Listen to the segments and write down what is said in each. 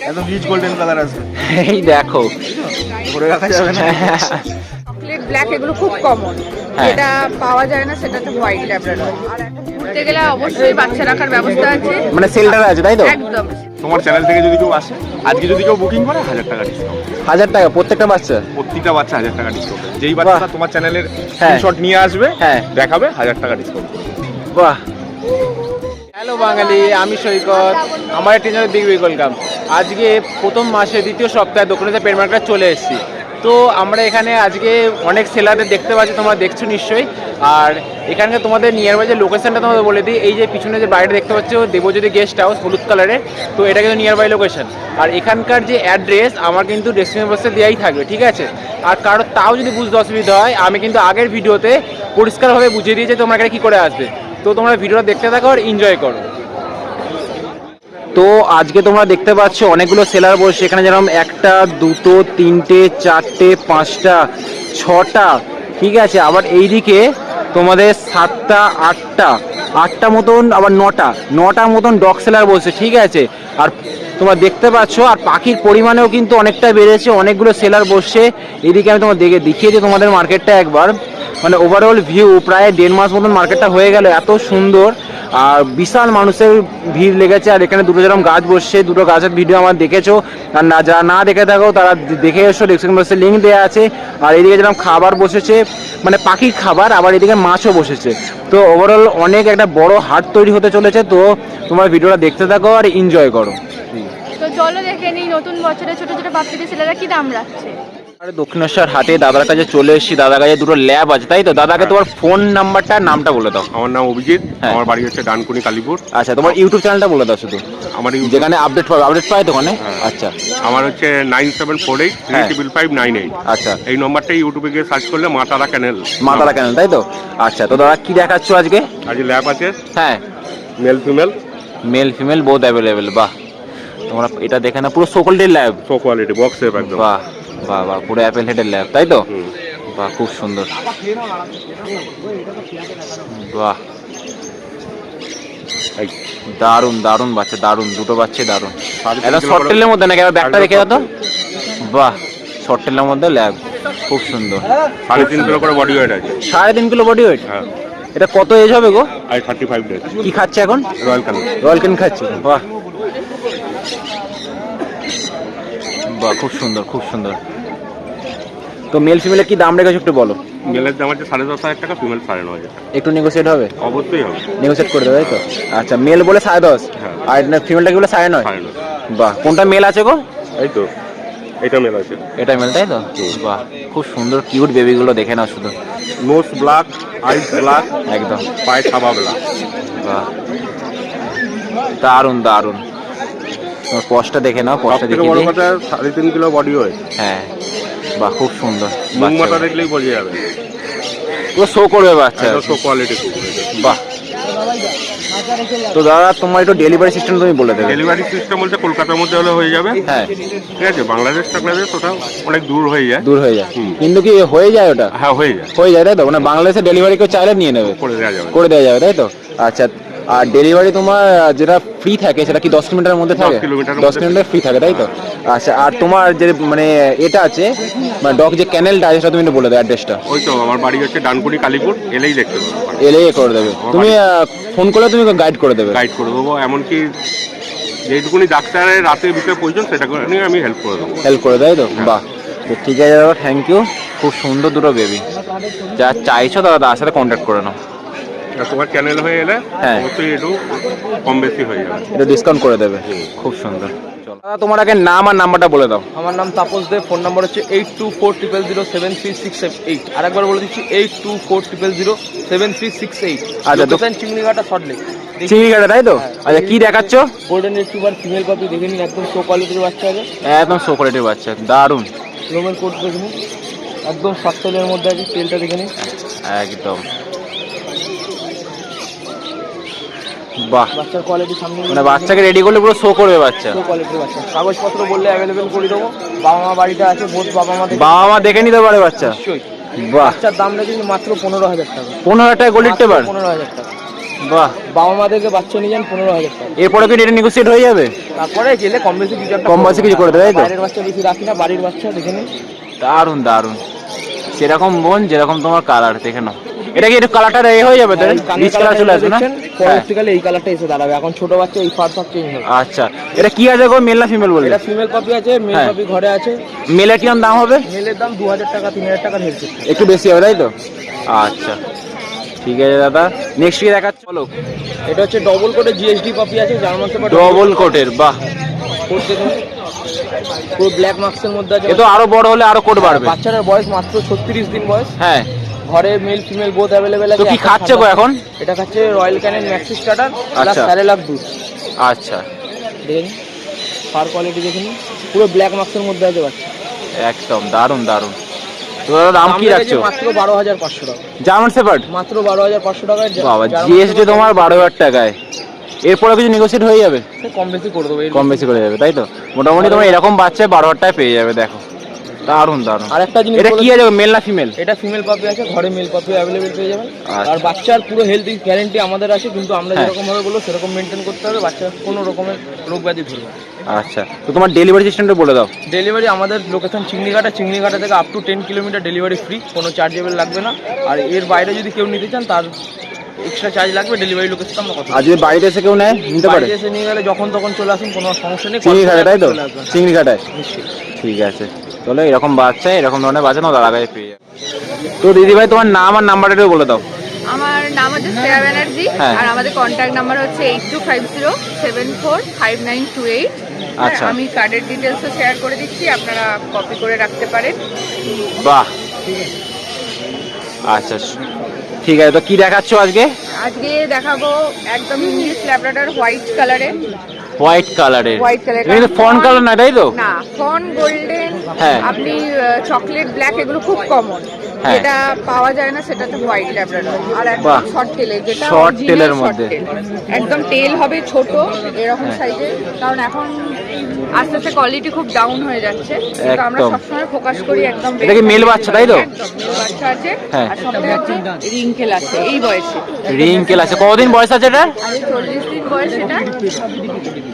একদম rich golden colour আসবে। এই দেখো। ধরে রাখা যাবে না। চকলেট ব্ল্যাক এগুলো খুব কমন হ্যাঁ। যেটা পাওয়া যায় না সেটা তো হোয়াইট ল্যাব্রাডর আর ঘুরতে গেলে অবশ্যই বাচ্চা রাখার ব্যবস্থা আছে। মানে সেলটার আছে তাই তো? একদম। তোমার চ্যানেল থেকে যদি কেউ আসে আজকে যদি কেউ বুকিং করে হাজার টাকা ডিসকাউন্ট হাজার টাকা প্রত্যেকটা বাচ্চা? প্রত্যেকটা বাচ্চা হাজার টাকা ডিসকাউন্ট যেই বাচ্চাটা তোমার চ্যানেলের হ্যাঁ। স্ক্রিনশট নিয়ে আসবে হ্যাঁ। দেখাবে হাজার টাকা ডিসকাউন্ট বাহ। হ্যালো বাঙালি, আমি সৈকত। আমার একটি চ্যানেল বিগ বিগ ওয়েলকাম আজকে প্রথম মাসে, দ্বিতীয় সপ্তাহে দক্ষিণেশ্বর পেন মার্কেটে চলে এসেছি। তো আমরা এখানে আজকে অনেক সেলারদের দেখতে পাচ্ছি, তোমরা দেখছ নিশ্চয়ই। আর এখানকার তোমাদের নিয়ার বাই যে লোকেশনটা তোমাদের বলে দিই, এই যে পিছনে যে বাড়িটা দেখতে পাচ্ছ, দেবজ্যোতি গেস্ট হাউস হলুদ কালারের তো এটা কিন্তু নিয়ার বাই লোকেশন আর এখানকার যে অ্যাড্রেস আমার কিন্তু ডেসক্রিপশন বক্সে দেওয়াই থাকবে, ঠিক আছে? আর কারও তাও যদি বুঝতে অসুবিধা হয়, আমি কিন্তু আগের ভিডিওতে পরিষ্কারভাবে বুঝিয়ে দিয়েছি তোমরা এখানে কী করে আসবে। তো তোমরা ভিডিওটা দেখতে থাকো আর এনজয় করো। তো আজকে তোমরা দেখতে পাচ্ছ অনেকগুলো সেলার বসে এখানে যেরকম একটা, দুটো, তিনটে, চারটে, পাঁচটা, ছটা, ঠিক আছে? আবার এইদিকে তোমাদের সাতটা, আটটা আটটা মতন, আবার নটা নটা মতন ডগ সেলার বসে ঠিক আছে? আর তোমরা দেখতে পাচ্ছ, আর পাখির পরিমাণেও কিন্তু অনেকটা বেড়েছে, অনেকগুলো সেলার বসছে। এদিকে আমি তোমার দেখে দেখিয়ে দিই তোমাদের মার্কেটটা একবার। মানে ওভারঅল ভিউ প্রায় দেড় মাস মতন মার্কেটটা হয়ে গেল, এত সুন্দর। আর বিশাল মানুষের ভিড় লেগেছে, আর এখানে দুটো যেরকম গাছ বসছে, দুটো গাছের ভিডিও আমার দেখেছ। আর না, যারা না দেখে থাকো, তারা দেখে এসো ডিসক্রিপশন বক্সে লিঙ্ক দেওয়া আছে। আর এদিকে যেরকম খাবার বসেছে মানে পাখির খাবার, আবার এদিকে মাছও বসেছে। তো ওভারঅল অনেক একটা বড় হাট তৈরি হতে চলেছে, তো তোমার ভিডিওটা দেখতে থাকো আর এনজয় করো। তো চলো দেখে নিই, নতুন বছরে ছোট ছোট বাচ্চাদের ছেলেরা কি দাম রাখছে? আরে দক্ষিণেশ্বর হাটে দাদার কাছে চলে এসেছি দাদার কাছে দুটো ল্যাব আছে তাই তো? দাদাকে তোমার ফোন নাম্বারটা নামটা বলে দাও। আমার নাম অভিজিৎ হ্যাঁ। আমার বাড়ি হচ্ছে ডানকুনি কালীপুর। আচ্ছা তোমার ইউটিউব চ্যানেলটা বলে দাও শুধু। আমার ইউ- যেখানে আপডেট পাবে আপডেট পায় তো ওখানে হ্যাঁ। আচ্ছা। আমার হচ্ছে nine seven four eight three হ্যাঁ। ট্রিপল ফাইভ নাইন এইট আচ্ছা। এই নম্বরটা ইউটিউবে গিয়ে সার্চ করলে মা তারা ক্যানেল মাতালা ক্যানেল তাই তো? আচ্ছা তো দাদা কি দেখাচ্ছ আজকে? আজ ল্যাব আছে। হ্যাঁ। Male female male female both available বাহ। তোমরা এটা দেখে না পুরো সকলটির lab so quality box shape একদম। বাহ। বাহ বাহ পুরো অ্যাপেল হেডের ল্যাব তাই তো। বাহ খুব সুন্দর। বাহ। দারুণ দারুণ বাচ্চা দারুণ দুটো বাচ্চা দারুণ এটা শর্ট টেলের মধ্যে নাকি এবার ব্যাগটা রেখে দাও বাহ শর্ট টেলের মধ্যে ল্যাব খুব সুন্দর। সাড়ে তিন কিলো করে বডি ওয়েট আছে। সাড়ে তিন কিলো বডি ওয়েট হ্যাঁ। এটা কত এজ হবে গো? আই থার্টি ফাইভ ডেজ কি খাচ্ছে এখন? রয়্যাল ক্যানেল রয়্যাল কেন খাচ্ছে। বাহ। বাহ খুব সুন্দর খুব সুন্দর। তো মেল ফিমেলের কি দাম রেখেছো একটু বলো? মেলের দাম আছে সাড়ে দশ হাজার টাকা ফিমেল সাড়ে ন হাজার একটু নেগোসিয়েট হবে? অবশ্যই হবে। নেগোসিয়েট করে দেবে তাই তো? আচ্ছা মেল বলে সাড়ে দশ। হ্যাঁ। আর ফিমেলটা কি বলে সাড়ে নয়? বাহ কোনটা মেল আছে গো? এই তো এটা মেল আছে। এটা মেল তাই তো? বাহ খুব সুন্দর কিউট বেবিগুলো দেখে নাও শুধু। নোস ব্ল্যাক আইস ব্ল্যাক একদম। পায়ে ছাবা ব্ল্যাক বাহ। দারুণ দারুণ তোমার পশটা দেখে নাও পশটা দেখে বড় কথা সাড়ে তিন কিলো বডি ওয়েট হ্যাঁ। বাহ খুব সুন্দর। মুখ দেখলেই বোঝা যাবে পুরো শো করবে বাচ্চা। সো কোয়ালিটি বাহ। তো দাদা তোমার একটু ডেলিভারি সিস্টেম তুমি বলে দেবে। ডেলিভারি সিস্টেম বলতে কলকাতার মধ্যে হলে হয়ে যাবে। হ্যাঁ। ঠিক আছে বাংলাদেশ টাংলাদেশ ওটা অনেক দূর হয়ে যায়। দূর হয়ে যায়। কিন্তু কি হয়ে যায় ওটা? হ্যাঁ হয়ে যায়। হয়ে যায় তাই তো? মানে বাংলাদেশে ডেলিভারি কেউ চাইলে নিয়ে নেবে। করে দেওয়া যাবে। করে দেওয়া যাবে তাই তো? আচ্ছা আর ডেলিভারি তোমার যেটা ফ্রি থাকে সেটা কি দশ কিলোমিটারের মধ্যে থাকে? দশ কিলোমিটার ফ্রি থাকে তাই তো? আচ্ছা আর তোমার যে মানে এটা আছে মানে ডগ যে ক্যানেলটা আছে সেটা তুমি একটু বলে দাও অ্যাড্রেসটা ওই তো আমার বাড়ি হচ্ছে ডানকুনি কালীপুর এলেই দেখতে পাবো। এলে এ করে দেবে। তুমি ফোন করলে তুমি গাইড করে দেবে। গাইড করে দেবো এমনকি যেটুকুনি ডাক্তারের রাতের ভিতরে প্রয়োজন সেটা করে নিয়ে আমি হেল্প করে দেবো। হেল্প করে দেয় তো? বাহ। তো ঠিক আছে দাদা থ্যাংক ইউ খুব সুন্দর দুটো বেবি যা চাইছো দাদা তার সাথে কন্ট্যাক্ট করে নাও। তোমার চ্যানেল হয়ে এলে হ্যাঁ। অবশ্যই একটু কম বেশি হয়ে যাবে। এটা ডিসকাউন্ট করে দেবে। খুব সুন্দর। দাদা তোমার আগে নাম আর নাম্বারটা বলে দাও। আমার নাম তাপস দেব ফোন নাম্বার হচ্ছে eight two four triple zero seven three six eight আরেকবার বলে দিচ্ছি eight two four triple zero seven three six eight আচ্ছা, লোকেশন চিংড়িঘাটা সল্টলেক চিংড়িঘাটা তাই তো? আচ্ছা কি দেখাচ্ছ? গোল্ডেন রিট্রিভার ফিমেল পাপি দেখে নিন একদম শো কোয়ালিটির বাচ্চা আছে। একদম সো কোয়ালিটির বাচ্চা দারুণ রোমের কোট দেখে নিন। একদম সফটওয়্যারের মধ্যে আছে তেলটা দেখে নিন। একদম। বাহ। বাচ্চার কোয়ালিটি সামনে মানে বাচ্চাকে রেডি করলে পুরো শো করবে বাচ্চা। শো কোয়ালিটির বাচ্চা। কাগজপত্র বললে অ্যাভেলেবেল করে দেবো। বাবা মা বাড়িতে আছে বোধ বাবা মা দেখে বাবা মা দেখে নিতে পারে বাচ্চা। নিশ্চয়ই। বাচ্চার দাম রেখেছি মাত্র পনেরো হাজার টাকা। পনেরো হাজার টাকা গোল্ডের টেবার পনেরো হাজার টাকা। বাহ। বাবা মাদেরকে বাচ্চা নিয়ে যান পনেরো হাজার টাকা। এরপরে কি এটা নেগোসিয়েট হয়ে যাবে? তারপরে গেলে কম বেশি কিছু একটা কম বেশি কিছু করে দেবে, তাই তো? বাইরের বাচ্চা বেশি রাখি না বাড়ির বাচ্চা দেখে নিন। দারুণ দারুণ সেরকম বোন যেরকম তোমার কালার দেখে নাও। এটা কি একটু কালারটা এ হয়ে যাবে তাহলে রিচ কালার চলে আসবে না? হ্যাঁ। পরবর্তীকালে এই কালারটা এসে দাঁড়াবে। এখন ছোট বাচ্চা এই ফার ফার চেঞ্জ হবে। আচ্ছা এটা কি আছে গো? মেল না ফিমেল বলবে এটা ফিমেল কপি আছে মেল কপি ঘরে আছে। মেলের কিরম দাম হবে? মেলের দাম দু হাজার টাকা তিন হাজার টাকার হেলছে একটু বেশি হবে তাই তো? আচ্ছা ঠিক আছে দাদা। নেক্সট কি দেখাচ্ছ? বলো। এটা হচ্ছে ডবল কোটে জিএসডি কপি আছে জার্মান শেপার্ড ডবল কোটের বাহ। পুরো ব্ল্যাক মার্কসের মধ্যে আছে। এ তো আরও বড় হলে আরও কোট বাড়বে। বাচ্চাটার বয়স মাত্র ছত্রিশ দিন বয়স। হ্যাঁ। ঘরে মেল ফিমেল বোথ অ্যাভেলেবেল তো আছে কি খাচ্ছে গো এখন? এটা খাচ্ছে Royal Canin maxi starter plus. Cerelac দুধ। আচ্ছা। দেখে নিন। ফার কোয়ালিটি দেখে নিন। পুরো ব্ল্যাক মার্কসের মধ্যে আছে বাচ্চা। একদম দারুণ দারুণ তো দাম কি রেখেছে মাত্র বারো হাজার পাঁচশো টাকা। জার্মান শেপার্ড মাত্র বারো হাজার পাঁচশো টাকায় জা- বাবা জিএসটি তোমার বারো হাজার টাকায়। এরপরে কিছু নেগোসিয়েট হয়ে যাবে? কম বেশি করে দেবো কম বেশি করে যাবে তাই তো? মোটামুটি তোমার এরকম বাচ্চা বারো হাজার টাকায় পেয়ে যাবে দেখো। দারুণ দারুণ আর একটা জিনিস এটা কি আছে মেল না ফিমেল এটা ফিমেল পাপি আছে ঘরে মেল পাপি অ্যাভেলেবেল পেয়ে যাবেন। আচ্ছা। আর বাচ্চার পুরো হেলথ গ্যারেন্টি আমাদের আছে কিন্তু আমরা হ্যাঁ। যেরকম ভাবে বলব সেরকম মেনটেন করতে হবে বাচ্চার কোনো রকমের রোগ ব্যাধি ধরবে আচ্ছা। তো তোমার ডেলিভারি সিস্টেমটা বলে দাও। ডেলিভারি আমাদের লোকেশন চিংড়িঘাটা চিংড়িঘাটা থেকে up to ten kilometre delivery free কোনো চার্জেবল লাগবে না। আর এর বাইরে যদি কেউ নিতে চান তার এক্সট্রা চার্জ লাগবে ডেলিভারি লোকেশন আমরা কথা আর যদি বাড়িতে এসে কেউ নেয় নিতে পারে। বাড়িতে এসে নিয়ে গেলে যখন তখন চলে আসুন কোনো সমস্যা নেই চিংড়ি ঘাটে তাই তো চলে আসবেন। চিংড়ি ঘাটায় নিশ্চয়ই। ঠিক আছে। চলো এরকম বাচ্চা এরকম ধরনের বাচ্চা না দাদা কাছে পেয়ে যাবে তো দিদি ভাই তোমার নাম আর নাম্বারটা একটু বলে দাও। আমার নাম হচ্ছে শ্রেয়া ব্যানার্জি হ্যাঁ। আর আমাদের কন্ট্যাক্ট নাম্বার হচ্ছে eight two five zero seven four five nine two eight আচ্ছা। আমি কার্ডের ডিটেলসও শেয়ার করে দিচ্ছি আপনারা কপি করে রাখতে পারেন। বাহ। আচ্ছা ঠিক আছে তো কি দেখাচ্ছ আজকে? আজকে দেখাবো একদম ইংলিশ ল্যাবরেটর হোয়াইট কালারে হোয়াইট কালারের হোয়াইট কিন্তু ফন কালার না তাই তো না ফন গোল্ডেন হ্যাঁ। আপনি চকলেট ব্ল্যাক এগুলো খুব কমন হ্যাঁ। যেটা পাওয়া যায় না সেটা হচ্ছে হোয়াইট ল্যাবরেটর আর একদম শর্ট টেলের যেটা এর short মধ্যে। একদম টেল হবে ছোট এরকম হ্যাঁ। সাইজের কারণ এখন আস্তে আস্তে কোয়ালিটি খুব ডাউন হয়ে যাচ্ছে কিন্তু আমরা। সবসময় ফোকাস করি একদম এটা কি male বাচ্চা, তাই তো? male বাচ্চা আছে হ্যাঁ। আর সবথেকে আছে রিঙ্কেল আছে এই বয়সে রিঙ্কেল আছে কতদিন বয়স আছে এটা আজ চল্লিশ দিন বয়স এটা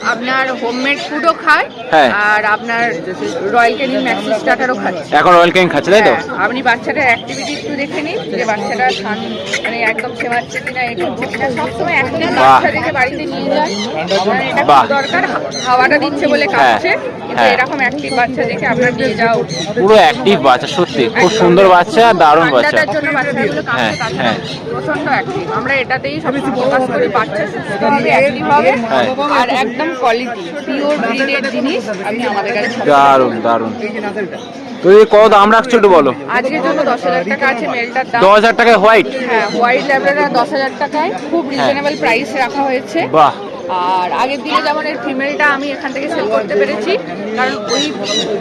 আপনার হোমমেড ফুডও খায় হ্যাঁ। আর আপনার রয়্যাল ক্যানিং ম্যাক্সি স্টার্টারও খাচ্ছে এখন রয়্যাল খাচ্ছে তাই তো? হ্যাঁ, আপনি বাচ্চাটার অ্যাক্টিভিটি একটু দেখে নিন যে বাচ্চাটা খান মানে একদম সেমাচ্ছে কিনা এ করছে কিনা সবসময় দেখে বাড়িতে নিয়ে যান এটা খুব দরকার হাওয়াটা দিচ্ছে বলে কাঁপছে কিন্তু হ্যাঁ। এরকম অ্যাক্টিভ বাচ্চা দেখে আপনার নিয়ে পুরো অ্যাক্টিভ বাচ্চা সত্যি খুব সুন্দর বাচ্চা দারুণ বাচ্চা। হ্যাঁ, হ্যাঁ। প্রচণ্ড অ্যাক্টিভ আমরা এটাতেই সবসময় ফোকাস করি বাচ্চা সুস্থ হবে অ্যাক্টিভ হবে। হ্যাঁ। আর একদম কোয়ালিটি পিওর ব্রিডের জিনিস আমি আমাদের কাছে দারুণ দারুণ তো এই কত দাম রাখছো একটু বলো? আজকের জন্য দশ হাজার টাকা আছে মেলটার দাম। দশ হাজার টাকায় হোয়াইট হ্যাঁ হোয়াইট ল্যাবরেটর দশ হাজার টাকায় খুব রিজনেবল প্রাইস রাখা হয়েছে। বাহ। আর আগের দিনে যেমন এর ফিমেলটা আমি এখান থেকে সেল করতে পেরেছি কারণ ওই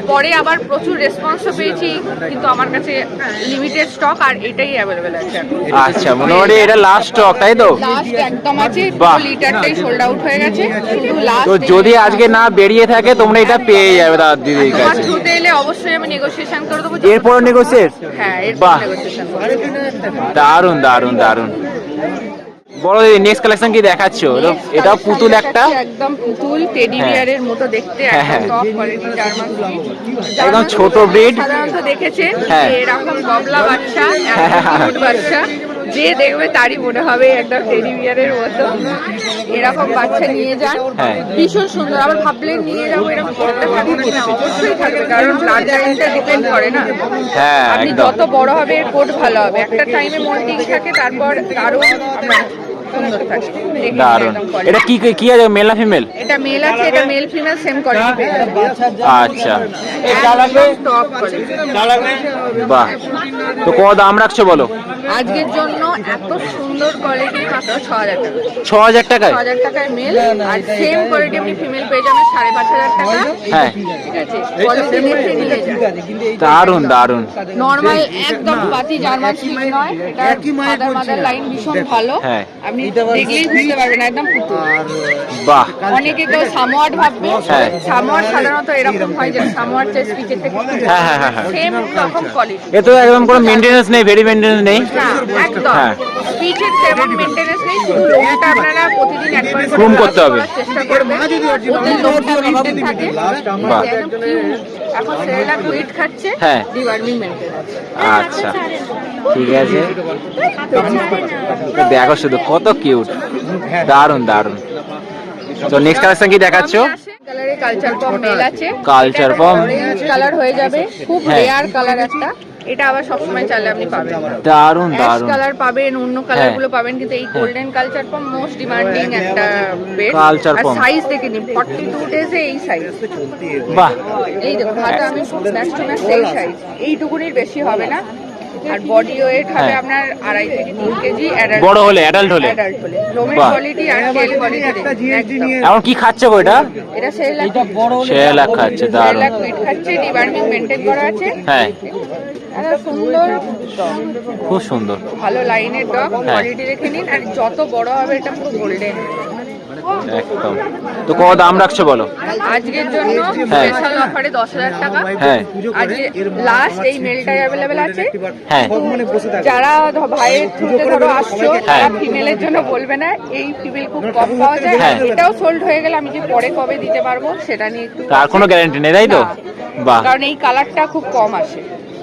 পরে আবার প্রচুর রেসপন্সও পেয়েছি কিন্তু আমার কাছে লিমিটেড স্টক আর এটাই অ্যাভেলেবেল আছে আচ্ছা মোটামুটি এটা লাস্ট স্টক তাই তো? লাস্ট একদম আছে। লিটারটাই সোল্ড আউট হয়ে গেছে শুধু লাস্ট তো যদি আজকে না বেরিয়ে থাকে তোমরা এটা পেয়ে যাবে দাদা দিদির কাছে। থ্রুতে এলে অবশ্যই আমি নেগোসিয়েশন করে দেবো এরপর নেগোসিয়েট হ্যাঁ। এরপর নেগোসিয়েশন দারুণ দারুণ দারুণ। বড় দিদি নেক্সট কালেকশন কি দেখাচ্ছ এটা পুতুল একটা একদম পুতুল টেডি হ্যাঁ। বিয়ারের মতো দেখতে হ্যাঁ, হ্যাঁ। একদম টপ কোয়ালিটি জার্মান একদম ছোট breed। সাধারণত দেখেছে হ্যাঁ। এরকম গবলা বাচ্চা হ্যাঁ, হ্যাঁ, হ্যাঁ। কিউট বাচ্চা যে দেখবে তারই মনে হবে একদম টেডি বিয়ারের মতো এরকম বাচ্চা নিয়ে যান হ্যাঁ। ভীষণ সুন্দর আবার ভাবলেন নিয়ে যাব এরকম করতে থাকবে কিনা অবশ্যই থাকবে কারণ ব্লাড লাইনটা ডিপেন্ড করে না হ্যাঁ আপনি যত বড় হবে এর কোট ভালো হবে একটা টাইমে মল্টিং থাকে তারপর আরও সুন্দর থাকে quality। এটা কি কি আছে মেল না ফিমেল এটা মেল আছে এটা মেল ফিমেল সেম কোয়ালিটি আচ্ছা। বাহ। তো কত দাম রাখছো বলো? আজকের জন্য এত সুন্দর কোয়ালিটি মাত্র ছ হাজার টাকা। ছ হাজার টাকায়? ছ হাজার টাকায় মেল আর সেম কোয়ালিটি আপনি ফিমেল পেয়ে যাবেন সাড়ে পাঁচ হাজার টাকা। হ্যাঁ। ঠিক আছে কোয়ালিটি দেখে নিয়ে যান। দারুণ দারুণ। নর্মাল একদম পাতি জার্মান নয় এটা মাদার মাদার লাইন ভীষণ ভালো। হ্যাঁ। আপনি দেখলেই বুঝতে পারবেন একদম পুতুল। বাহ। অনেকে কেউ সামোয়াট ভাববে হ্যাঁ। সামোয়াট সাধারণত এরকম হয় যে সামোয়াট চেয়ে স্পিচের থেকে হ্যাঁ, হ্যাঁ, হ্যাঁ, হ্যাঁ। সেম রকম কোয়ালিটি এ তো একদম কোনো মেনটেনেন্স নেই ভেরি মেনটেনেন্স নেই। না একদম। তেমন মেনটেনেন্স নেই শুধু আপনারা প্রতিদিন brush করতে হবে। হ্যাঁ। আচ্ছা ঠিক আছে দেখো শুধু কত কিউট দারুণ দারুণ তো নেক্সট কালেকশন কি দেখাচ্ছ কালচার পম মেল আছে Culture Pom। কালার হয়ে যাবে খুব হ্যাঁ। রেয়ার কালার একটা এটা আবার সবসময় চাইলে আপনি পাবেন দারুণ দারুণ কালার পাবেন অন্য কালারগুলো পাবেন কিন্তু এই golden culture pom most demanding একটা বেড কালচার আর সাইজ দেখে নিন 42 ডেজে এই সাইজ বাহ। এই দেখো হাতে আমি ম্যাচ টু ম্যাচ এই সাইজ এইটুকুনির বেশি হবে না। আর বডি ওয়েট হবে হ্যাঁ। আপনার আড়াই থেকে তিন কেজি বড় হলে অ্যাডাল্ট হলে? অ্যাডাল্ট হলে। লোমের কোয়ালিটি আর টেল কোয়ালিটি এখন কি খাচ্ছে গো এটা এটা সেই লাখ সে লাখ খাচ্ছে দেড় দারুণ লাখ ফিট খাচ্ছে ডিবার্মিং মেনটেন করা আছে। হ্যাঁ। সুন্দর। খুব সুন্দর। ভালো লাইনের ডগ। কোয়ালিটি দেখে নিন আর যত বড় হবে এটা পুরো গোল্ডেন একদম। তো কত দাম রাখছো বলো? আজকের জন্য হ্যাঁ। স্পেশাল অফারে দশ হাজার টাকা। হ্যাঁ। আজকে লাস্ট এই মেলটাই অ্যাভেলেবেল আছে। হ্যাঁ। যারা ভাইয়ের থ্রুতে ধরো আসছো হ্যাঁ। তারা ফিমেলের জন্য বলবে না এই ফিমেল খুব কম পাওয়া যায়। হ্যাঁ। এটাও সোল্ড হয়ে গেলে আমি যে পরে কবে দিতে পারব সেটা নিয়ে একটু তার কোনো গ্যারান্টি নেই তাই তো? বাহ। কারণ এই কালারটা খুব কম আসে।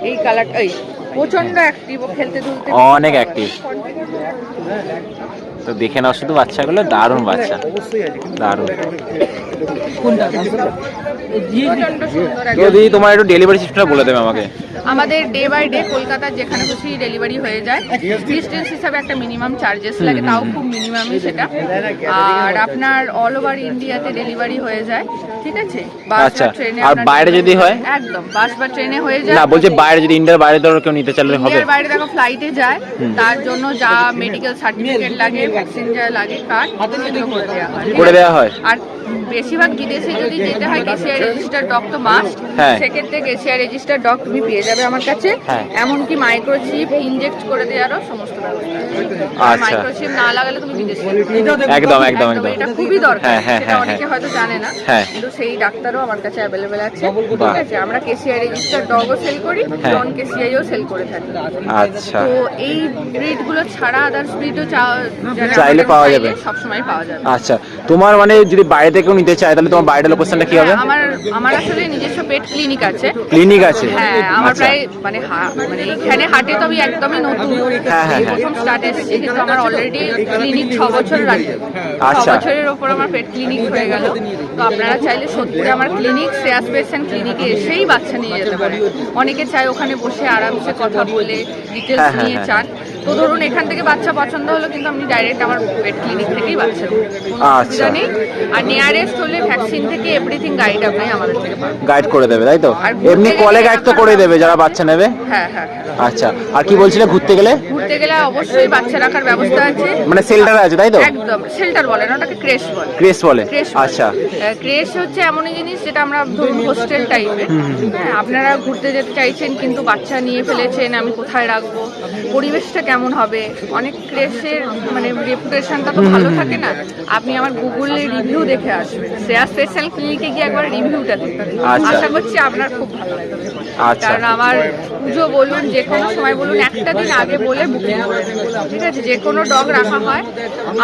এই কালার এই প্রচণ্ড অ্যাক্টিভ খেলতে তুলতে অনেক অ্যাক্টিভ তো দেখে নাও শুধু বাচ্চাগুলো দারুণ বাচ্চা। দারুণ। দিদি তোমার একটু ডেলিভারি সিস্টেমটা বলে দেবে আমাকে। আমাদের ডে বাই ডে কলকাতার যেখানে খুশি ডেলিভারি হয়ে যায়। ডিস্টেন্স হিসাবে একটা মিনিমাম চার্জেস লাগে তাও খুব মিনিমামই সেটা। আর আপনার অল ওভার ইন্ডিয়াতে ডেলিভারি হয়ে যায় ঠিক আছে? বাস আচ্ছা, বা ট্রেনে আর বাইরে যদি হয়? একদম বাস বা ট্রেনে হয়ে যায়। না বলছে বাইরে যদি ইন্ডিয়ার বাইরে ধরো কেউ নিতে চাইলে হবে। বাইরে দেখো ফ্লাইটে যায় তার জন্য যা মেডিকেল সার্টিফিকেট লাগে ভ্যাকসিন যা লাগে কার্ড করে দেওয়া হয়। আর বেশিরভাগ বিদেশে যদি যেতে হয় কেসিআর রেজিস্টার ডগ তো মাস্ট হ্যাঁ। সেক্ষেত্রে কেসিআর রেজিস্টার ডগ তুমি পেয়ে যাবে। আমার কাছে। হ্যাঁ। এমনকি মাইক্রোচিপ ইনজেক্ট করে দেওয়ারও সমস্ত ব্যবস্থা আচ্ছা। মাইক্রোচিপ না লাগালে তুমি বিদেশে। একদম একদম একদম এটা খুবই দরকার। হ্যাঁ, হ্যাঁ, সেটা হ্যাঁ, অনেকে হয়তো জানে না। কিন্তু সেই ডাক্তারও আমার কাছে অ্যাভেলেবেল আছে। ঠিক আছে আমরা কেসিআর রেজিস্টার ডগও সেল করি। নন কেসিআইও সেল করে থাকি। আচ্ছা। তো এই ব্রিডগুলো ছাড়া আদার্স ব্রিডও চাইলে পাওয়া যাবে। সবসময় পাওয়া যাবে। আচ্ছা তোমার মানে যদি বাইরে থেকেও নিতে চায় তাহলে তোমার বাইরের লোকেশনটা কি হবে? আমার আমার আসলে নিজস্ব পেট ক্লিনিক আছে। ক্লিনিক আছে। হ্যাঁ আমার আচ্ছা। প্রায় মানে মানে এখানে হাটে তো আমি একদমই নতুন হ্যাঁ, হ্যাঁ, হ্যাঁ। প্রথম স্টার্ট এসেছি কিন্তু আমার অলরেডি ক্লিনিক ছ বছর আগে ছ আচ্ছা। বছরের ওপর আমার পেট ক্লিনিক হয়ে গেল তো আপনারা চাইলে সোদপুরে আমার ক্লিনিক শ্রেয়াস পেশেন্ট ক্লিনিকে এসেই বাচ্চা নিয়ে যেতে পারে অনেকে চায় ওখানে বসে আরামসে কথা বলে ডিটেলস নিয়ে। চান তো ধরুন এখান থেকে বাচ্চা পছন্দ হলো কিন্তু আমি ডাইরেক্ট আমার পেট ক্লিনিক থেকেই বাচ্চা নেব কোনো আচ্ছা। অসুবিধা নেই আর নিয়ারেস্ট হলে ভ্যাকসিন থেকে এভরিথিং গাইড আপনি আমাদের থেকে পাবেন গাইড করে দেবে তাই তো আর এমনি কলে গাইড তো করে দেবে যারা বাচ্চা নেবে? হ্যাঁ হ্যাঁ হ্যাঁ। আচ্ছা আর কি বলছিলে ঘুরতে গেলে? ঘুরতে গেলে অবশ্যই বাচ্চা রাখার ব্যবস্থা আছে। মানে সেল্টার আছে তাই তো? একদম শেল্টার বলে না ওটাকে ক্রেশ বলে। ক্রেস বলে ক্রেশ আচ্ছা। ক্রেশ হচ্ছে এমনই জিনিস যেটা আমরা ধরুন হোস্টেল টাইপের হ্যাঁ আপনারা ঘুরতে যেতে চাইছেন কিন্তু বাচ্চা নিয়ে ফেলেছেন আমি কোথায় রাখব? পরিবেশটা কেমন হবে? অনেক ক্রেশের মানে রেপুটেশনটা তো ভালো থাকে না। আপনি আমার গুগলে রিভিউ দেখে আসবেন। শ্রেয়া স্পেশাল ক্লিনিকে গিয়ে একবার রিভিউটা দেখবেন আচ্ছা। আশা করছি আপনার খুব ভালো লাগবে। কারণ আমার পুজো বলুন যে কোনো সময় বলুন একটা দিন আগে বলে বুকিং করে ঠিক আছে যে কোনো ডগ রাখা হয়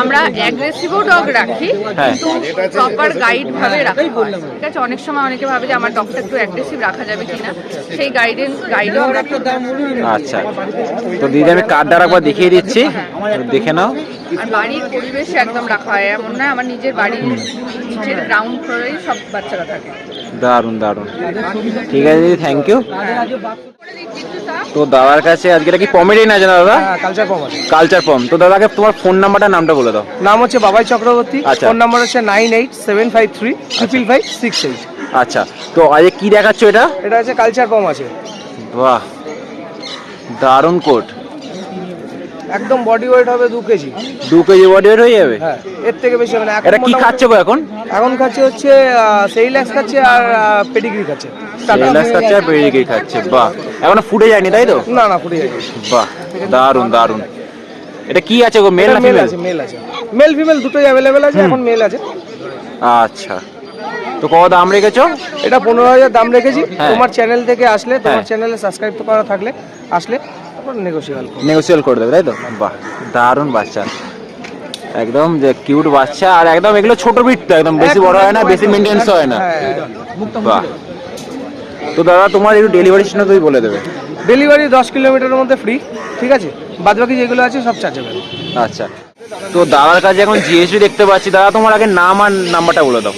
আমরা অ্যাগ্রেসিভও ডগ রাখি হ্যাঁ। কিন্তু প্রপার গাইড ভাবে রাখা হয়। ঠিক আছে অনেক সময় অনেকে ভাবে যে আমার ডগটা একটু অ্যাগ্রেসিভ রাখা যাবে কিনা। সেই গাইডেন্স গাইডও আমরা আচ্ছা। তো দিদি আমি কার্ডটা একবার দেখিয়ে দিচ্ছি। দেখে নাও। আর বাড়ির পরিবেশে একদম রাখা হয় এমন না আমার নিজের বাড়ির নিচের গ্রাউন্ড ফ্লোরেই সব বাচ্চারা থাকে। দারুণ দারুণ। ঠিক আছে দিদি থ্যাংক ইউ তো দাদার কাছে আজকে এটা কি পমেডিন আছে না দাদা? কালচার পম কালচার ফর্ম তো দাদাকে তোমার ফোন নাম্বারটা নামটা বলে দাও। নাম হচ্ছে বাবাই চক্রবর্তী। আচ্ছা। ফোন নাম্বার হচ্ছে nine eight seven five three triple five six eight আচ্ছা। তো আজকে কি দেখাচ্ছ এটা? এটা হচ্ছে কালচার পম আছে। বাহ। দারুণ কোট একদম বডি ওয়েট হবে দু কেজি। দু কেজি বডি ওয়েট হয়ে যাবে? হ্যাঁ এর থেকে বেশি হবে না। এটা কি খাচ্ছে গো এখন? এখন খাচ্ছে হচ্ছে সেইল্যাক্স খাচ্ছে আর পেডিগ্রি খাচ্ছে। রিল্যাক্স খাচ্ছে আর পেরিয়ে খাচ্ছে বাহ। এখনও ফুটে যায়নি তাই তো? না না ফুটে যাচ্ছে বাহ দারুণ দারুণ। এটা কি আছে গো মেল না মেল ফিমেল আছে মেল আছে। মেল ফিমেল দুটোই অ্যাভেলেবেল আছে এখন মেল আছে। আচ্ছা। তো কত দাম রেখেছো? এটা পনেরো হাজার দাম রেখেছি। হ্যাঁ। তোমার চ্যানেল থেকে আসলে তোমার। চ্যানেলে সাবস্ক্রাইব করা থাকলে আসলে। নেগোসিয়েবল করে দেবে তাই তো? বাহ দারুণ বাচ্চা। একদম যে কিউট বাচ্চা আর একদম এগুলো ছোট বিট তো একদম বেশি বড় হয় না বেশি মেনটেন্স হয় না। হ্যাঁ, বাহ। তো দাদা তোমার একটু ডেলিভারি সিস্টেম তুই বলে দেবে। ডেলিভারি দশ কিলোমিটারের মধ্যে ফ্রি ঠিক আছে? বাদ বাকি যেগুলো আছে সব চার্জেবল আচ্ছা। তো দাদার কাছে এখন জিএসটি দেখতে পাচ্ছি। দাদা তোমার আগে নাম আর নাম্বারটা বলে দাও।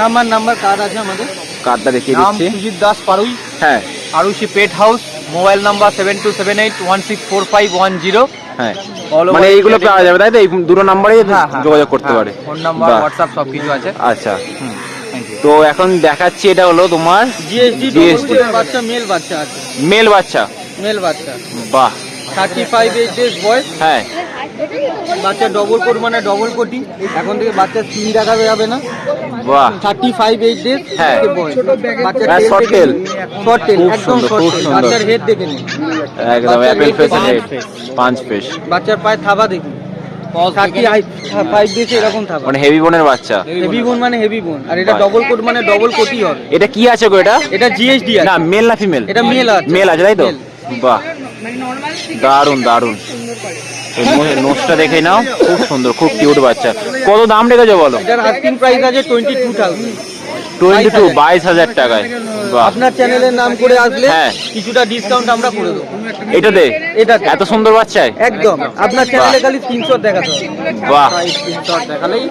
নাম্বার নাম্বার কার্ড আছে আমাদের। কার্ডটা দেখিয়ে নাম দিচ্ছি। সুজিত দাস পারুই। হ্যাঁ। Arushi pet house mobile number seven two seven eight one six four five one zero. হ্যাঁ। মানে এইগুলো পাওয়া যাবে তাই তো? এই দুটো নাম্বারেই হ্যাঁ, হ্যাঁ, যোগাযোগ করতে হ্যাঁ, পারে ফোন নাম্বার হোয়াটসঅ্যাপ সব কিছু আছে। আচ্ছা। তো এখন দেখাচ্ছি এটা হলো তোমার জিএসটি জিএসডি বাচ্চা মেল বাচ্চা আছে। মেল বাচ্চা। মেল বাচ্চা। বাহ। থার্টি ফাইভ এইট ডেজ বয়স হ্যাঁ। বাচ্চা ডবল কোট মানে ডবল কোটি এখন থেকে বাচ্চা স্কিন দেখাবে যাবে না। বাহ। থার্টি ফাইভ এইট ডেজ হ্যাঁ। বাচ্চা short tail। শর্ট টেল একদম শর্ট টেল বাচ্চার হেড দেখে নিন। একদম অ্যাপেল ফেস নিন। পাঁচ ফেস বাচ্চার পায়ে থাবা দেখুন। ফাইভ ডেজ এরকম থাবা। মানে হেভি বোনের বাচ্চা। হেভি বোন মানে হেভি বোন আর এটা ডবল কোট মানে ডবল হবে। এটা কি আছে গো এটা? এটা জিএসডি আছে। না মেল না ফিমেল এটা male আছে। মেল আছে তাই তো? বাহ। দারুণ দারুণ এই নো- নোজটা দেখে নাও খুব সুন্দর খুব কিউট বাচ্চা। কত দাম রেখেছো বলো? আস্কিং প্রাইস আছে twenty two thousand twenty two বাইশ হাজার টাকায়। বাহ। আপনার চ্যানেলের নাম করে আসলে হ্যাঁ। কিছুটা ডিসকাউন্ট আমরা করে দেবো। এটাতে এটা এত সুন্দর বাচ্চায়? একদম। আপনার চ্যানেলে খালি স্ক্রিনশট দেখাতে হবে। বাহ। স্ক্রিনশট দেখালেই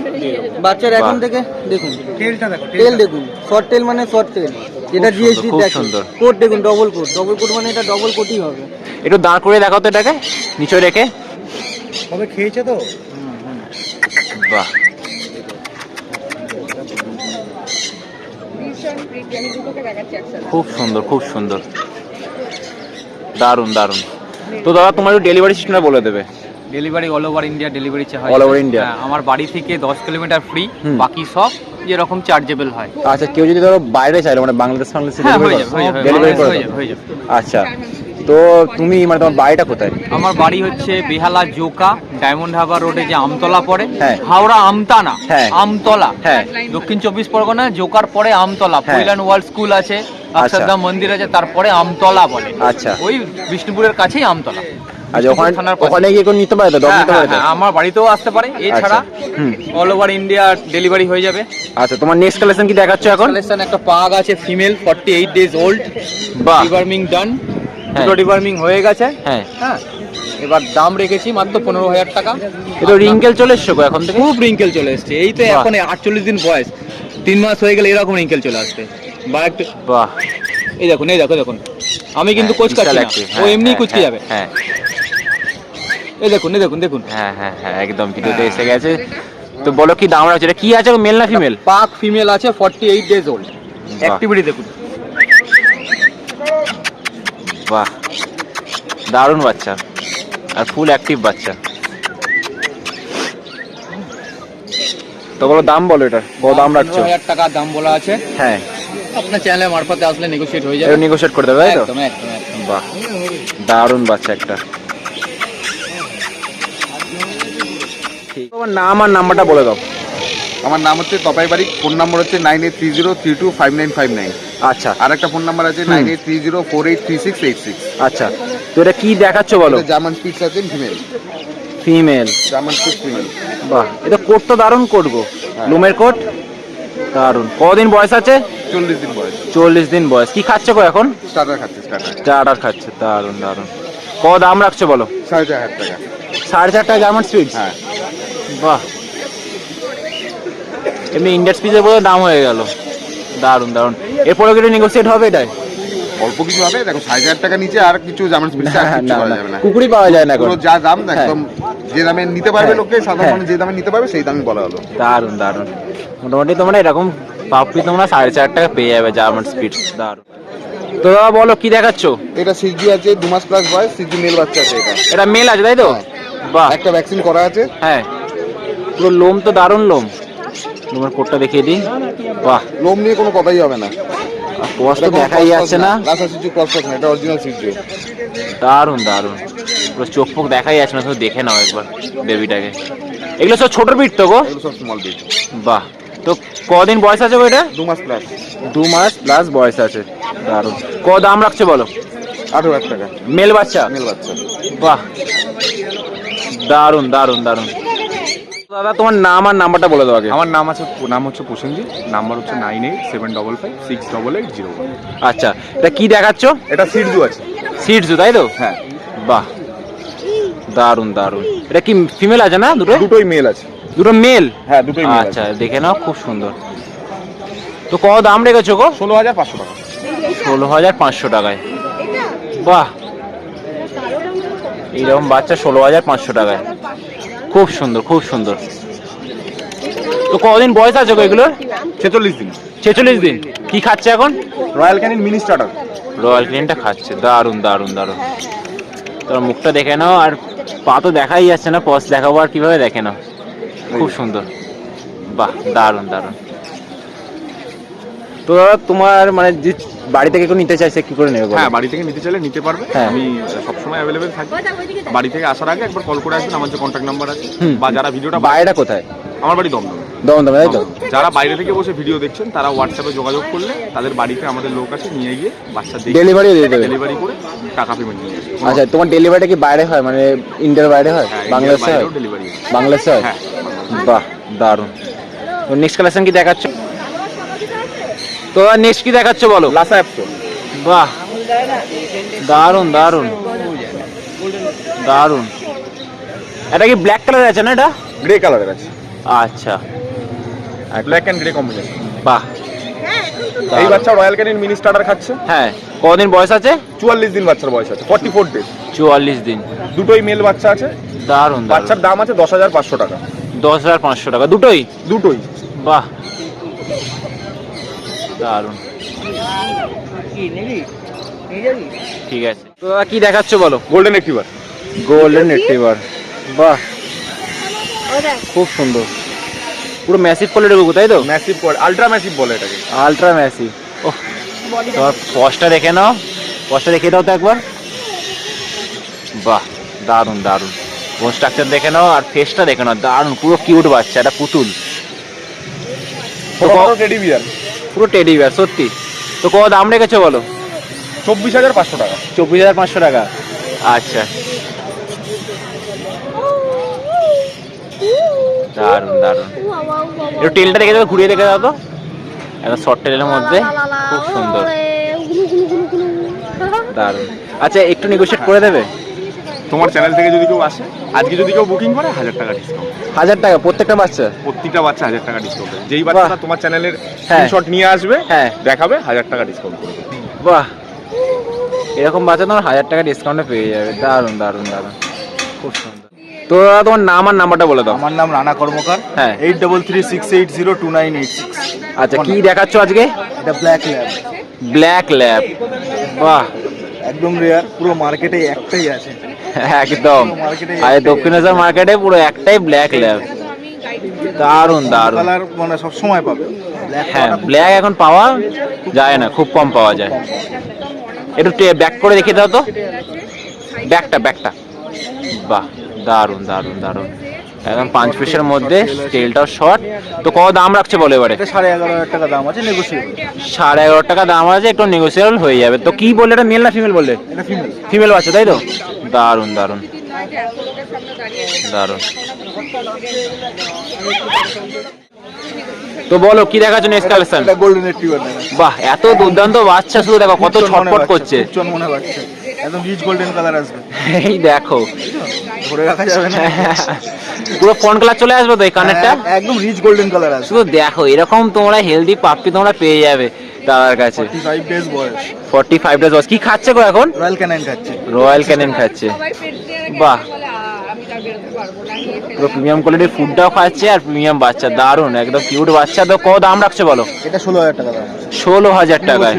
বাচ্চার এখন থেকে দেখুন। টেলটা দেখো টেল দেখুন। শর্ট টেল মানে শর্ট টেল সুন্দর, জিএসটি সুন্দর। কোড দেখুন ডবল কোড ডবল কোড মানে এটা ডবল কোটই হবে। একটু দাঁড় করে দেখাও তো এটাকে নিচে রেখে। কবে খেয়েছে তো? বাহ। খুব সুন্দর খুব সুন্দর। দারুণ দারুণ তো দাদা তোমার ডেলিভারি সিস্টেমটা বলে দেবে। Delivery all over India delivery হয় All over India? হ্যাঁ, আমার বাড়ি থেকে দশ কিলোমিটার ফ্রি বাকি সব যেরকম চার্জেবল হয় আচ্ছা কেউ যদি ধরো বাইরে চাইলো মানে বাংলাদেশ বাংলাদেশে ডেলিভারি হয়ে করে আচ্ছা তো তুমি মানে তোমার বাড়িটা কোথায় আমার বাড়ি হচ্ছে বেহালা জোকা ডায়মন্ড হারবার রোডে যে আমতলা পড়ে হ্যাঁ। হাওড়া আমতানা হ্যাঁ। আমতলা হ্যাঁ। দক্ষিণ চব্বিশ পরগনা জোকার পরে আমতলা। পৈলান ওয়ার্ল্ড স্কুল আছে অক্ষরধাম মন্দির আছে তারপরে আমতলা বলে আচ্ছা। ওই বিষ্ণুপুরের কাছেই আমতলা আচ্ছা ওখানে ওখানে গিয়ে কেউ নিতে পারে তো? ডগ হ্যাঁ, নিতে হ্যাঁ, পারে তো আমার বাড়িতেও আসতে পারে এছাড়া আচ্ছা, হুম। অল ওভার ইন্ডিয়া ডেলিভারি হয়ে যাবে। আচ্ছা তোমার নেক্সট কালেকশন কি দেখাচ্ছ এখন? কালেকশন একটা পাগ আছে female forty eight days old বাহ। ডিভার্মিং ডান হ্যাঁ। দুটো ডিভার্মিং হয়ে গেছে। হ্যাঁ। হ্যাঁ এবার দাম রেখেছি মাত্র পনেরো হাজার টাকা। এ তো রিঙ্কেল চলে এসছো গো এখন থেকে? খুব রিঙ্কেল চলে এসছে এই তো বাহ। এখন আটচল্লিশ দিন বয়স তিন মাস হয়ে গেলে এরকম রিঙ্কেল চলে আসছে বা একটু বাহ। এই দেখুন এই দেখো দেখুন। আমি কিন্তু হ্যাঁ, কোচ বিশাল কাটছি না active, ও হ্যাঁ, এমনি হ্যাঁ, কুচকে যাবে। হ্যাঁ। এই দেখুন এই দেখুন দেখুন। হ্যাঁ হ্যাঁ হ্যাঁ একদম ভিডিওতে এসে গেছে। তো বলো কি দাম রাখছে এটা কি আছে মেল না ফিমেল পাক ফিমেল আছে forty eight days old activity দেখুন। বাহ। দারুণ বাচ্চা। আর ফুল অ্যাক্টিভ বাচ্চা। তো বলো দাম বলো এটার। কত দাম রাখছো। টাকা দাম বলা আছে। হ্যাঁ। আপনার চ্যানেলের মারফতে আসলে নেগোশিয়েট হয়ে যাবে। নেগোশিয়েট করে দেবে তাই তো? একদম একদম। বাহ। দারুণ বাচ্চা একটা। ঠিক। তোমার নাম আর নাম্বারটা বলে দাও। আমার নাম হচ্ছে তপাই বাড়ি ফোন নাম্বার হচ্ছে nine eight three zero three two five nine five nine. আচ্ছা। আর একটা ফোন নাম্বার আছে nine eight three zero four eight three six eight six. আচ্ছা। তো এটা কি দেখাচ্ছ বলো? জার্মান স্পিক্স আছে female female German spitz female বাহ এটা কোট তো দারুণ কোট গো। লুমের কোট দারুণ। কদিন বয়স আছে? চল্লিশ দিন বয়স। চল্লিশ দিন বয়স। কি খাচ্ছে গো এখন? স্টার্টার খাচ্ছে স্টার্টার খাচ্ছে দারুণ দারুণ। কত দাম রাখছো বলো? সাড়ে চার হাজার টাকা। সাড়ে চার টাকা জার্মান স্পিড হ্যাঁ। বাহ। এমনি ইন্ডিয়ান স্পিচের বোধ দাম হয়ে গেল। দারুণ দারুণ। এরপরে কি নেগোসিয়েট হবে এটাই? অল্প কিছু হবে দেখো সাড়ে চার টাকা নিচে আর কিছু আর কিছু করা যাবে না। কুকুরই পাওয়া যায় না পুরো যা দাম একদম যে দামে নিতে পারবে হ্যাঁ, লোকে সাধারণ হ্যাঁ। মানুষ যে দামে নিতে পারবে সেই দামই বলা হলো। দারুণ দারুণ। মোটামুটি তোমরা এরকম পাপড়ি তোমরা সাড়ে চার টাকা পেয়ে যাবে জার্মান স্পিড দারুণ। তো দাদা বলো কি দেখাচ্ছ? এটা সিজি আছে দু মাস প্লাস বয়স সিজি মেল বাচ্চা আছে এটা। এটা মেল আছে তাই তো? বাহ। একটা ভ্যাকসিন করা আছে। হ্যাঁ। পুরো লোম তো দারুণ লোম। লোমের কোটটা দেখিয়ে দিই। বাহ। লোম নিয়ে কোনো কথাই হবে না। তো দেখাই যাচ্ছে না। এটা অরিজিনাল সিজু দারুণ দারুণ। পুরো চোখ ফোক দেখাই যাচ্ছে না শুধু দেখে নাও একবার বেবিটাকে এগুলো সব ছোট বিট তো গো? এগুলো সব স্মল বিট বাহ। তো কদিন বয়স আছে গো এটা? দু মাস প্লাস দু মাস প্লাস বয়স আছে। দারুণ। ক দাম রাখছে বলো? আঠেরো হাজার টাকা। মেল বাচ্চা? মেল বাচ্চা। বাহ। দারুণ দারুণ দারুণ। দাদা তোমার নাম আর নাম্বারটা বলে দাও আগে। আমার নাম আছে নাম হচ্ছে প্রসেনজিৎ নাম্বার হচ্ছে nine eight seven double five six double eight zero আচ্ছা এটা কি দেখাচ্ছ? এটা সিটজু আছে। সিটসু তাই তো? হ্যাঁ। বাহ। দারুণ দারুণ। এটা কি ফিমেল আছে না দুটো? দুটোই মেল আছে। দুটো মেল? হ্যাঁ দুটোই মেল আচ্ছা দেখে নাও খুব সুন্দর। তো কত দাম রেখেছো গো? ষোলো হাজার পাঁচশো টাকা। ষোলো হাজার পাঁচশো টাকায়। বাহ। এইরকম বাচ্চা ষোলো হাজার পাঁচশো টাকায়। খুব সুন্দর খুব সুন্দর। তো কদিন বয়স আছে গো এগুলোর? ছেচল্লিশ দিন। ছেচল্লিশ দিন। কি খাচ্ছে এখন? Royal Canin mini starter. Royal ক্যানিনটা খাচ্ছে দারুণ দারুণ দারুণ। তোর মুখটা দেখে নাও আর পা তো দেখাই যাচ্ছে না পস দেখাবো আর কীভাবে দেখে নাও। খুব সুন্দর। বাহ দারুণ দারুণ। তো দাদা তোমার মানে যে বাড়ি থেকে কেউ নিতে চাইছে কি করে নেবে হ্যাঁ বাড়ি থেকে নিতে চাইলে নিতে পারবে। হ্যাঁ। আমি সবসময় অ্যাভেলেবেল থাকি। বাড়ি থেকে আসার আগে একবার কল করে আসবেন আমার যে কন্ট্যাক্ট নাম্বার আছে। বা যারা ভিডিওটা বাইরেটা কোথায়? আমার বাড়ি দমদম। দমদমে তাই তো? যারা বাইরে থেকে বসে ভিডিও দেখছেন তারা হোয়াটসঅ্যাপে যোগাযোগ করলে তাদের বাড়িতে আমাদের লোক আছে নিয়ে গিয়ে বাচ্চা ডেলিভারি দিয়ে দেবে। ডেলিভারি করে টাকা পেমেন্ট নিয়ে আচ্ছা তোমার ডেলিভারিটা কি বাইরে হয়? মানে ইন্ডিয়ার বাইরে হয়? হ্যাঁ, বাংলাদেশে হয়? ডেলিভারি বাংলাদেশে হয়। হ্যাঁ? বাহ দারুণ। তো নেক্সট কালেকশন কি দেখাচ্ছ? তো নেক্সট কি দেখাচ্ছ বলো? লাসা অ্যাপসো বাহ। দারুণ দারুণ। দারুণ। এটা কি ব্ল্যাক কালার আছে না এটা? গ্রে কালারের আছে। আচ্ছা। ব্ল্যাক অ্যান্ড গ্রে কম্বিনেশন বাহ। এই বাচ্চা রয়্যাল ক্যানিন মিনি স্টার্টার খাচ্ছে। হ্যাঁ। কদিন বয়স আছে? চুয়াল্লিশ দিন বাচ্চার বয়স আছে। ফর্টি ফোর ডেজ চুয়াল্লিশ দিন। দুটোই মেল বাচ্চা আছে। দারুণ। বাচ্চার দাম আছে দশ হাজার পাঁচশো টাকা। দশ হাজার পাঁচশো টাকা। দুটোই? দুটোই। বাহ। দারুণ। ঠিক আছে। তো দাদা কি দেখাচ্ছ বলো? গোল্ডেন একটিভার গোল্ডেন রিট্রিভার বাহ। খুব সুন্দর। পুরো ম্যাসিভ কোয়ালিটির কুকুর তাই তো? ম্যাসিভ আলট্রা ম্যাসিভ বলে এটাকে। আলট্রা ম্যাসিভ ও তোমার পশটা দেখে নাও। পশটা দেখে দাও তো একবার। বাহ দারুণ দারুণ। বোন স্ট্রাকচার দেখে নাও আর ফেসটা দেখে নাও। দারুণ পুরো কিউট বাচ্চা এটা পুতুল। টেডি বিয়ার পুরো টেডি বিয়ার সত্যি। তো কত দাম রেখেছো বলো? চব্বিশ হাজার পাঁচশো টাকা। চব্বিশ হাজার পাঁচশো টাকা। আচ্ছা। দারুণ দারুণ। একটু টেলটা দেখে দাও ঘুরিয়ে দেখে দাও তো। একটা শর্ট টেলের মধ্যে। খুব সুন্দর। দারুণ। আচ্ছা একটু নেগোশিয়েট করে দেবে? তোমার চ্যানেল থেকে যদি কেউ আসে আজকে যদি কেউ বুকিং করে হাজার টাকা ডিসকাউন্ট হাজার টাকা প্রত্যেকটা বাচ্চা? প্রত্যেকটা বাচ্চা হাজার টাকা ডিসকাউন্ট যেই বাচ্চাটা তোমার চ্যানেলের হ্যাঁ। স্ক্রিনশট নিয়ে আসবে হ্যাঁ। দেখাবে হাজার টাকা ডিসকাউন্ট করে দেবে। বাহ। এরকম বাচ্চা তোমার হাজার টাকা ডিসকাউন্টে পেয়ে যাবে। দারুণ দারুণ দারুণ। খুব সুন্দর। তো দাদা তোমার নাম আর নাম্বারটা বলে দাও। আমার নাম রানা কর্মকার। হ্যাঁ। Eight double three six eight zero two nine eight six আচ্ছা কি দেখাচ্ছ আজকে? এটা ব্ল্যাক ল্যাব ব্ল্যাক ল্যাব বাহ। একদম রেয়ার পুরো মার্কেটে একটাই আছে। একদম। আর দক্ষিণেশ্বর মার্কেটে পুরো একটাই ব্ল্যাক ল্যাব দারুণ দারুণ কালার মানে সব সময় পাবে। হ্যাঁ ব্ল্যাক এখন পাওয়া যায় না খুব কম পাওয়া যায়। একটু ব্যাক করে দেখিয়ে দাও তো। ব্যাকটা ব্যাকটা বাহ দারুণ দারুণ দারুণ। একদম পাঁচ পিসের মধ্যে স্টেলটাও শর্ট তো কত দাম রাখছে বলে এবারে? সাড়ে এগারো হাজার টাকা দাম আছে নেগোসিয়েবল সাড়ে এগারো টাকা দাম আছে একটু নেগোসিয়েবল হয়ে যাবে। তো কি বললে এটা মেল না ফিমেল বললে? ফিমেল বাচ্চা তাই তো? দারুণ দারুণ। দারুণ। তো বলো কি দেখাচ্ছ নেক্সট কালেকশন এটা গোল্ডেন রিট্রিভার বাহ এত দুর্দান্ত বাচ্চা শুধু দেখো কত ছটফট করছে। চুপচন মনে বাচ্চা। একদম রিচ গোল্ডেন কালার আসবে। এই দেখো। ধরে রাখা যাবে না। পুরো ফোন কালার চলে আসবে তো এই কানেরটা একদম রিচ গোল্ডেন কালার আসবে। শুধু দেখো এরকম তোমরা হেলদি পাপ্পি তোমরা পেয়ে যাবে দাদার কাছে। ফাইভ ডেজ বয়স। ফর্টি ফাইভ ডেজ কি খাচ্ছে গো এখন? রয়্যাল ক্যানাইন খাচ্ছে। রয়্যাল ক্যানেন খাচ্ছে। বাহ। পুরো প্রিমিয়াম কোয়ালিটির ফুডটাও খাচ্ছে আর প্রিমিয়াম বাচ্চা দারুণ একদম কিউট বাচ্চা। তো কত দাম রাখছে বলো? এটা ষোলো হাজার টাকা ষোলো হাজার টাকায়।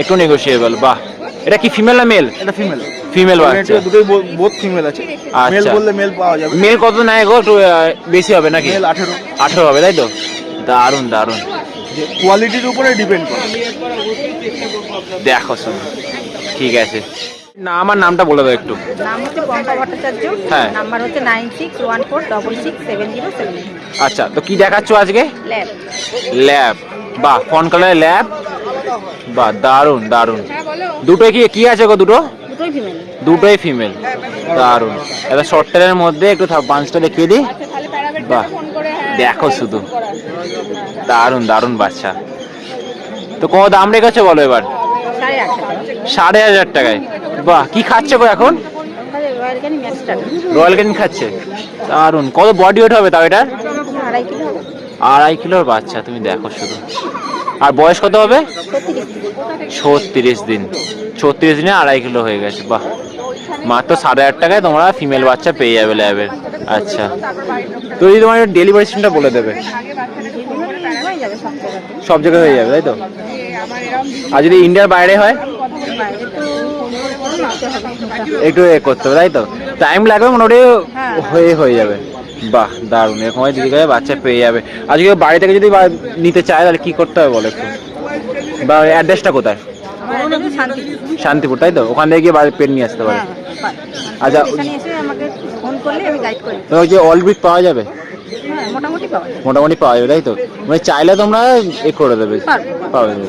একটু নেগোসিয়েবল বাহ। এটা কি ফিমেল না মেল এটা ফিমেল ফিমেল বাচ্চা। দুটোই বোথ ফিমেল আছে। মেল আচ্ছা। বললে মেল পাওয়া যাবে। মেল কত নেয় গো? একটু বেশি হবে নাকি? মেল আঠেরো। আঠেরো হবে তাই তো? দারুণ দারুণ। কোয়ালিটির উপরে ডিপেন্ড করে। দেখো শুধু ঠিক আছে। না আমার নামটা বলে দাও একটু। নাম হচ্ছে পম্পা ভট্টাচার্য। হ্যাঁ। নাম্বার হচ্ছে nine six one four double six seven zero seven আচ্ছা তো কি দেখাচ্ছ আজকে? ল্যাব। ল্যাব। বাহ ফোন কালার ল্যাব? বাহ দারুণ দারুণ দুটোই কি কি আছে গো দুটো? দুটোই ফিমেল দুটোই ফিমেল দারুণ এটা শর্ট টেলের মধ্যে একটু থা- পাঁচটা দেখিয়ে দিই। বাহ। দেখো শুধু। দারুণ দারুণ বাচ্চা। তো কত দাম রেখেছো বলো এবার? সাড়ে আট টাকা। সাড়ে হাজার টাকায়। বাহ, কি খাচ্ছে গো এখন? রয়্যাল ক্যানি খাচ্ছে। দারুণ কত বডি ওয়েট হবে তাও এটার? আড়াই কিলোর বাচ্চা তুমি দেখো শুধু। আর বয়স কত হবে? ছত্রিশ দিন। ছত্রিশ দিনে আড়াই কিলো হয়ে গেছে। বাহ। মাত্র সাড়ে আট টাকায় তোমরা ফিমেল বাচ্চা পেয়ে যাবে ল্যাবের আচ্ছা। তো যদি তোমার ডেলিভারি সিস্টেমটা বলে দেবে। সব জায়গায় হয়ে যাবে, তাই তো? আর যদি ইন্ডিয়ার বাইরে হয় বাইরে তো নামতে হবে একটু এ করতে হবে তাই তো? টাইম লাগবে মোটামুটি হয়ে। হয়ে যাবে। বাহ দারুণ। এরকম হয় দিদি বাচ্চা পেয়ে যাবে। আজকে বাড়ি থেকে যদি নিতে চায় তাহলে কি করতে হবে বলো একটু? বা অ্যাড্রেসটা কোথায়? শান্তিপুর তাই তো? ওখান থেকে গিয়ে বাড়ি পেট নিয়ে আসতে পারে। হ্যাঁ হ্যাঁ। আচ্ছা ওই যে অল ব্রিড পাওয়া যাবে? হ্যাঁ মোটামুটি পাওয়া যায় মোটামুটি পাওয়া যাবে তাই তো? মানে চাইলে তোমরা এ করে দেবে। পাওয়া যাবে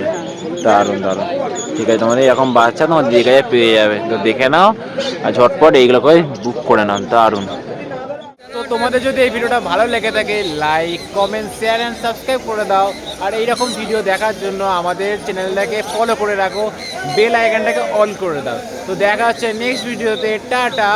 দারুণ দারুণ। ঠিক আছে, তোমাদের এরকম বাচ্চা তোমার দিদি কাছে পেয়ে যাবে। তো দেখে নাও আর ঝটপট এইগুলো করে বুক করে নাও, দারুণ। তো তোমাদের যদি এই ভিডিওটা ভালো লেগে থাকে like comment share and subscribe করে দাও। আর এইরকম ভিডিও দেখার জন্য আমাদের চ্যানেলটাকে ফলো করে রাখো বেল আইকনটাকে অন করে দাও। তো দেখা হচ্ছে নেক্সট ভিডিওতে টাটা।